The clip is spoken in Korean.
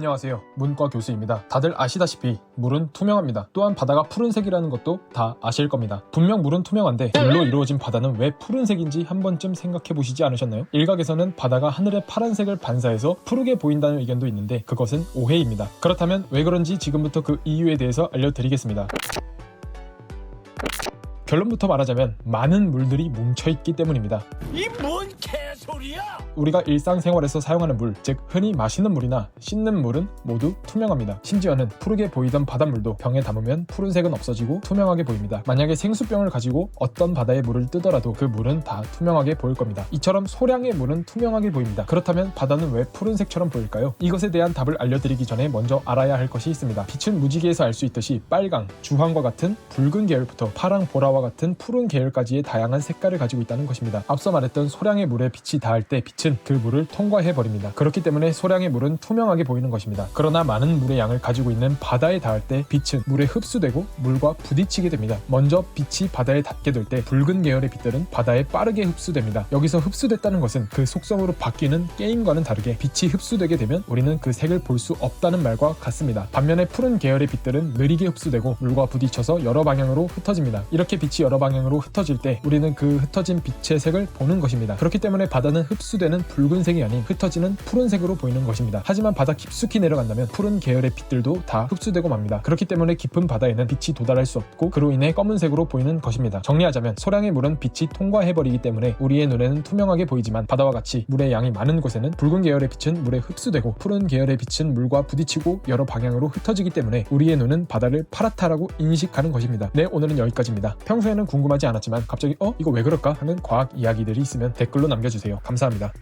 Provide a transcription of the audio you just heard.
안녕하세요. 문과 교수입니다. 다들 아시다시피 물은 투명합니다. 또한 바다가 푸른색이라는 것도 다 아실 겁니다. 분명 물은 투명한데 물로 이루어진 바다는 왜 푸른색인지 한 번쯤 생각해 보시지 않으셨나요? 일각에서는 바다가 하늘의 파란색을 반사해서 푸르게 보인다는 의견도 있는데 그것은 오해입니다. 그렇다면 왜 그런지 지금부터 그 이유에 대해서 알려드리겠습니다. 결론부터 말하자면 많은 물들이 뭉쳐있기 때문입니다. 이뭔 개소리야! 우리가 일상생활에서 사용하는 물, 즉 흔히 마시는 물이나 씻는 물은 모두 투명합니다. 심지어는 푸르게 보이던 바닷물도 병에 담으면 푸른색은 없어지고 투명하게 보입니다. 만약에 생수병을 가지고 어떤 바다의 물을 뜨더라도 그 물은 다 투명하게 보일 겁니다. 이처럼 소량의 물은 투명하게 보입니다. 그렇다면 바다는 왜 푸른색처럼 보일까요? 이것에 대한 답을 알려드리기 전에 먼저 알아야 할 것이 있습니다. 빛은 무지개에서 알 수 있듯이 빨강, 주황과 같은 붉은 계열부터 파랑, 보라와 같은 푸른 계열까지의 다양한 색깔을 가지고 있다는 것입니다. 앞서 말했던 소량의 물에 빛이 닿을 때 빛은 그 물을 통과해 버립니다. 그렇기 때문에 소량의 물은 투명하게 보이는 것입니다. 그러나 많은 물의 양을 가지고 있는 바다에 닿을 때 빛은 물에 흡수되고 물과 부딪히게 됩니다. 먼저 빛이 바다에 닿게 될 때 붉은 계열의 빛들은 바다에 빠르게 흡수됩니다. 여기서 흡수됐다는 것은 그 속성으로 바뀌는 게임과는 다르게 빛이 흡수되게 되면 우리는 그 색을 볼 수 없다는 말과 같습니다. 반면에 푸른 계열의 빛들은 느리게 흡수되고 물과 부딪혀서 여러 방향으로 흩어집니다. 이렇게 빛이 여러 방향으로 흩어질 때 우리는 그 흩어진 빛의 색을 보는 것입니다. 그렇기 때문에 바 다는 흡수되는 붉은색이 아닌 흩어지는 푸른색으로 보이는 것입니다. 하지만 바다 깊숙이 내려간다면 푸른 계열의 빛들도 다 흡수되고 맙니다. 그렇기 때문에 깊은 바다에는 빛이 도달할 수 없고 그로 인해 검은색으로 보이는 것입니다. 정리하자면 소량의 물은 빛이 통과해버리기 때문에 우리의 눈에는 투명하게 보이지만 바다와 같이 물의 양이 많은 곳에는 붉은 계열의 빛은 물에 흡수되고 푸른 계열의 빛은 물과 부딪히고 여러 방향으로 흩어지기 때문에 우리의 눈은 바다를 파랗다라고 인식하는 것입니다. 네, 오늘은 여기까지입니다. 평소에는 궁금하지 않았지만 갑자기 어? 이거 왜 그럴까? 하는 과학 이야기들이 있으면 댓글로 남겨주세 요. 감사합니다.